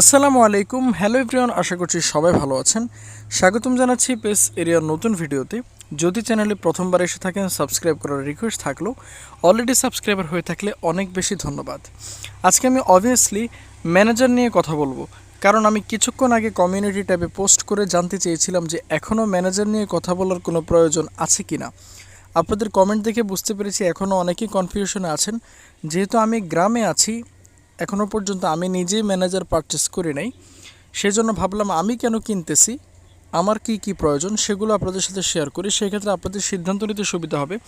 আসসালামু আলাইকুম। Hello everyone, আশা করছি সবাই ভালো আছেন। স্বাগতম জানাচ্ছি পেস এরিয়ার নতুন ভিডিওতে। যদি চ্যানেলে প্রথমবার এসে থাকেন, সাবস্ক্রাইব করার রিকোয়েস্ট থাকলেও অলরেডি সাবস্ক্রাইবার হয়ে থাকলে অনেক বেশি ধন্যবাদ। আজকে আমি অবভিয়াসলি ম্যানেজার নিয়ে কথা বলব। কারণ আমি কিছুক্ষণ আগে কমিউনিটি ট্যাবে পোস্ট করে জানতে চেয়েছিলাম যে এখনও ম্যানেজার নিয়ে কথা বলার কোনো প্রয়োজন আছে কি না আপনাদের কমেন্ট দেখে বুঝতে পেরেছি এখনও অনেকেই কনফিউশনে আছেন। যেহেতু আমি গ্রামে আছি এখনও পর্যন্ত আমি নিজেই ম্যানেজার পারচেস করি নাই। সেজন্য ভাবলাম আমি কেন কিনতেছি, আমার কি কি প্রয়োজন সেগুলো আপনাদের সাথে শেয়ার করি। সেক্ষেত্রে আপনাদের সিদ্ধান্ত নিতে সুবিধা হবে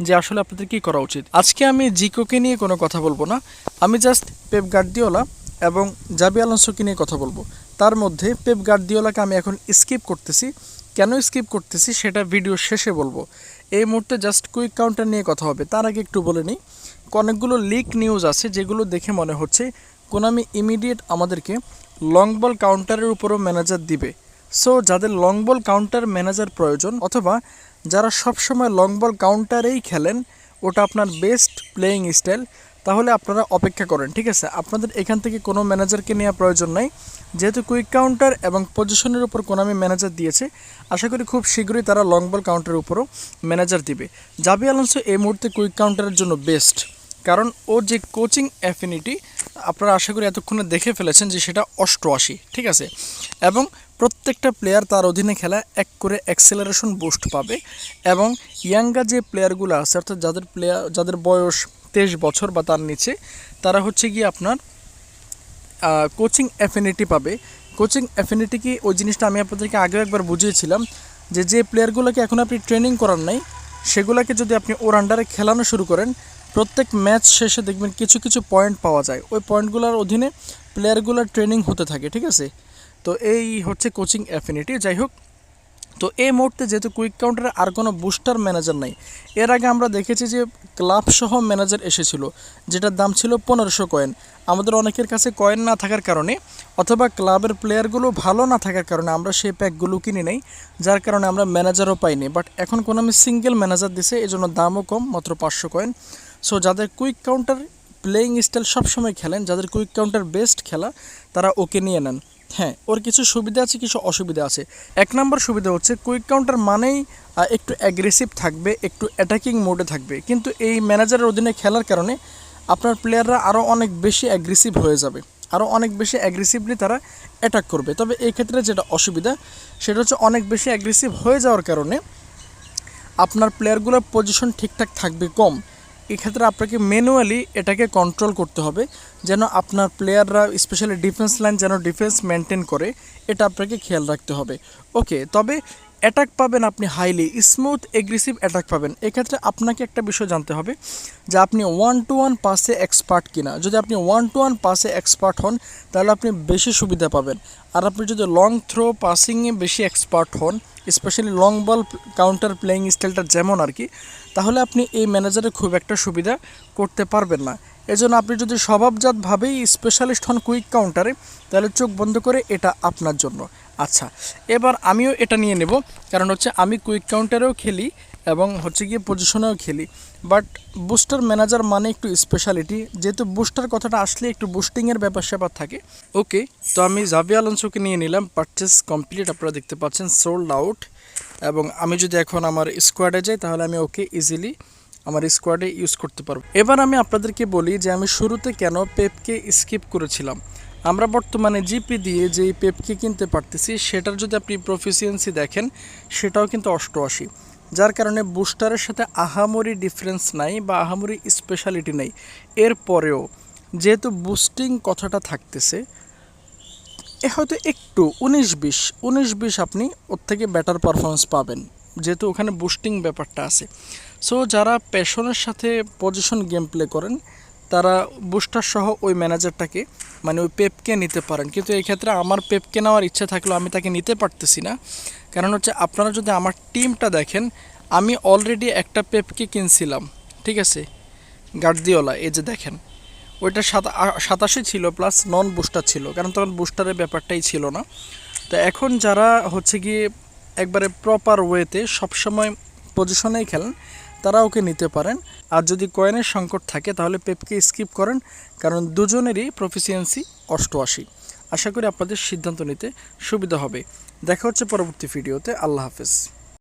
যে আসলে আপনাদের কি করা উচিত। আজকে আমি জিকোকে নিয়ে কোনো কথা বলব না। আমি জাস্ট পেপ গার্দিওলা এবং জাবি আলonsoকে নিয়ে কথা বলব। তার মধ্যে পেপ গার্দিওলাকে আমি এখন স্কিপ করতেছি। কেন স্কিপ করতেছি সেটা ভিডিও শেষে বলব। এই মুহূর্তে জাস্ট কুইক কাউন্টার নিয়ে কথা হবে। তার আগে একটু বলে নিই। অনেকগুলো লিক নিউজ আছে যেগুলো দেখে মনে হচ্ছে কোনামি ইমিডিয়েট আমাদেরকে লং বল কাউন্টারের উপরও ম্যানেজার দিবে। সো যাদের লং বল কাউন্টার ম্যানেজার প্রয়োজন অথবা যারা সবসময় লং বল কাউন্টারেই খেলেন, ওটা আপনার বেস্ট প্লেয়িং স্টাইল তাহলে আপনারা অপেক্ষা করেন, ঠিক আছে? আপনাদের এখান থেকে কোনো ম্যানেজারকে নেওয়া প্রয়োজন নাই। যেহেতু কুইক কাউন্টার এবং পজিশনের উপর কোনামি ম্যানেজার দিয়েছে, আশা করি খুব শীঘ্রই তারা লং বল কাউন্টারের উপরও ম্যানেজার দিবে। জাবি আলonso এই মুহূর্তে কুইক কাউন্টারের জন্য বেস্ট কারণ ও যে কোচিং অ্যাফিনিটি আপনারা আশা করি এতক্ষণে দেখে ফেলেছেন যে সেটা অষ্টআশি, ঠিক আছে? এবং প্রত্যেকটা প্লেয়ার তার অধীনে খেলা এক করে অ্যাক্সেলারেশন বুস্ট পাবে এবং ইয়াঙ্গা যে প্লেয়ারগুলো আছে, অর্থাৎ যাদের প্লেয়ার যাদের বয়স তেইশ বছর বা তার নিচে, তারা হচ্ছে গিয়ে আপনার কোচিং অ্যাফিনিটি পাবে। কোচিং অ্যাফিনিটি কি ওই জিনিসটা আমি আপনাদেরকে আগেও একবার বুঝিয়েছিলাম যে যে প্লেয়ারগুলোকে এখন আপনি ট্রেনিং করার নাই, সেগুলোকে যদি আপনি ওর আন্ডারে খেলানো শুরু করেন প্রত্যেক ম্যাচ শেষে দেখবেন কিছু কিছু পয়েন্ট পাওয়া যায়। ওই পয়েন্টগুলোর অধীনে প্লেয়ারগুলোর ট্রেনিং হতে থাকে, ঠিক আছে? তো এই হচ্ছে কোচিং অ্যাফিনিটি, যাই হোক। তো এই মুহূর্তে যেহেতু কুইক কাউন্টারে আর কোনো বুস্টার ম্যানেজার নাই, এর আগে আমরা দেখেছি যে ক্লাব সহ ম্যানেজার এসেছিল, যেটার দাম ছিল পনেরোশো কয়েন। আমাদের অনেকের কাছে কয়েন না থাকার কারণে অথবা ক্লাবের প্লেয়ারগুলো ভালো না থাকার কারণে আমরা সেই প্যাকগুলো কিনে নেই, যার কারণে আমরা ম্যানেজারও পাইনি। বাট এখন কোনো আমি সিঙ্গেল ম্যানেজার দিছে এই জন্য দামও কম, মাত্র পাঁচশো কয়েন। সো যাদের কুইক কাউন্টার প্লেয়িং স্টাইল সবসময় খেলেন, যাদের কুইক কাউন্টার বেস্ট খেলা, তারা ওকে নিয়ে নেন। হ্যাঁ ওর কিছু সুবিধা আছে, কিছু অসুবিধা আছে। এক নম্বর সুবিধা হচ্ছে কুইক কাউন্টার মানেই একটু অ্যাগ্রেসিভ থাকবে, একটু অ্যাটাকিং মোডে থাকবে। কিন্তু এই ম্যানেজারের অধীনে খেলার কারণে আপনার প্লেয়াররা আরও অনেক বেশি অ্যাগ্রেসিভ হয়ে যাবে। আরও অনেক বেশি অ্যাগ্রেসিভলি তারা অ্যাটাক করবে। তবে এই ক্ষেত্রে যেটা অসুবিধা, সেটা হচ্ছে অনেক বেশি অ্যাগ্রেসিভ হয়ে যাওয়ার কারণে আপনার প্লেয়ারগুলোর পজিশন ঠিকঠাক থাকবে কম। এক্ষেত্রে আপনাকে ম্যানুয়ালি এটাকে কন্ট্রোল করতে হবে, যেন আপনার প্লেয়াররা স্পেশালি ডিফেন্স লাইন যেন ডিফেন্স মেনটেন করে, এটা আপনাকে খেয়াল রাখতে হবে। ওকে তবে অ্যাটাক পাবেন আপনি হাইলি স্মুথ এগ্রেসিভ অ্যাটাক পাবেন। এক্ষেত্রে আপনাকে একটা বিষয় জানতে হবে, যে আপনি ওয়ান টু ওয়ান পাসে এক্সপার্ট কিনা। যদি আপনি ওয়ান টু ওয়ান পাসে এক্সপার্ট হন, তাহলে আপনি বেশি সুবিধা পাবেন। আর আপনি যদি লং থ্রো পাসিংয়ে বেশি এক্সপার্ট হন specially long ball counter playing স্টাইলটা যেমন আর কি, তাহলে আপনি এই ম্যানেজারে খুব একটা সুবিধা করতে পারবেন না। এজন্য আপনি যদি স্বভাবজাতভাবেই স্পেশালিস্ট হন কুইক কাউন্টারে তাহলে চোখ বন্ধ করে এটা আপনার জন্য। আচ্ছা এবার আমিও এটা নিয়ে নেব, কারণ হচ্ছে আমি কুইক কাউন্টারেও খেলি এবং হচ্ছে গিয়ে পজিশনেও খেলি। বাট বুস্টার ম্যানেজার মানে একটু স্পেশালিটি যেহেতু বুস্টার কথাটা আসলে একটু বুস্টিংয়ের ব্যাপার স্যাপার থাকে। ওকে তো আমি জাভি আলন্সোকে নিয়ে নিলাম। পারচেস কমপ্লিট আপনারা দেখতে পাচ্ছেন সোল্ড আউট এবং আমি যদি এখন আমার স্কোয়াডে যাই, তাহলে আমি ওকে ইজিলি আমার স্কোয়াডে ইউজ করতে পারব। এবার আমি আপনাদেরকে বলি যে আমি শুরুতে কেন পেপকে স্কিপ করেছিলাম। আমরা বর্তমানে জিপি দিয়ে যেই পেপকে কিনতে পারতেছি, সেটার যদি আপনি প্রফিসিয়েন্সি দেখেন, সেটাও কিন্তু অষ্টআশি। যার কারণে বুস্টারের সাথে আহামরি ডিফারেন্স নাই বা আহামরি স্পেশালিটি নেই। এরপরেও যেহেতু বুস্টিং কথাটা থাকতেছে, এ হয়তো একটু, উনিশ বিশ উনিশ বিশ আপনি ওর থেকে বেটার পারফরমেন্স পাবেন, যেহেতু ওখানে বুস্টিং ব্যাপারটা আছে। সো যারা প্যাশনের সাথে পজিশন গেম প্লে করেন, তারা বুস্টার সহ ওই ম্যানেজারটাকে মানে ওই পেপকে নিতে পারেন। কিন্তু এই ক্ষেত্রে আমার পেপকে নেওয়ার ইচ্ছা থাকলেও আমি তাকে নিতে পারতেছি না। কারণ হচ্ছে আপনারা যদি আমার টিমটা দেখেন, আমি অলরেডি একটা পেপকে কিনছিলাম, ঠিক আছে? গার্দিওলা, এই যে দেখেন, ওইটা সাতা সাতাশি ছিল প্লাস নন বুস্টার ছিল, কারণ তখন বুস্টারের ব্যাপারটাই ছিল না। তো এখন যারা হচ্ছে গিয়ে একবারে প্রপার ওয়েতে সবসময় পজিশনেই খেলেন তারা ওকে নিতে পারেন। আর যদি কয়েনের সংকট থাকে, তাহলে পেপকে স্কিপ করেন, কারণ দুজনেরই প্রফিসিয়েন্সি অষ্টআশি। আশা করি আপনাদের সিদ্ধান্ত নিতে সুবিধা হবে। দেখা হচ্ছে পরবর্তী ভিডিওতে। আল্লাহ হাফেজ।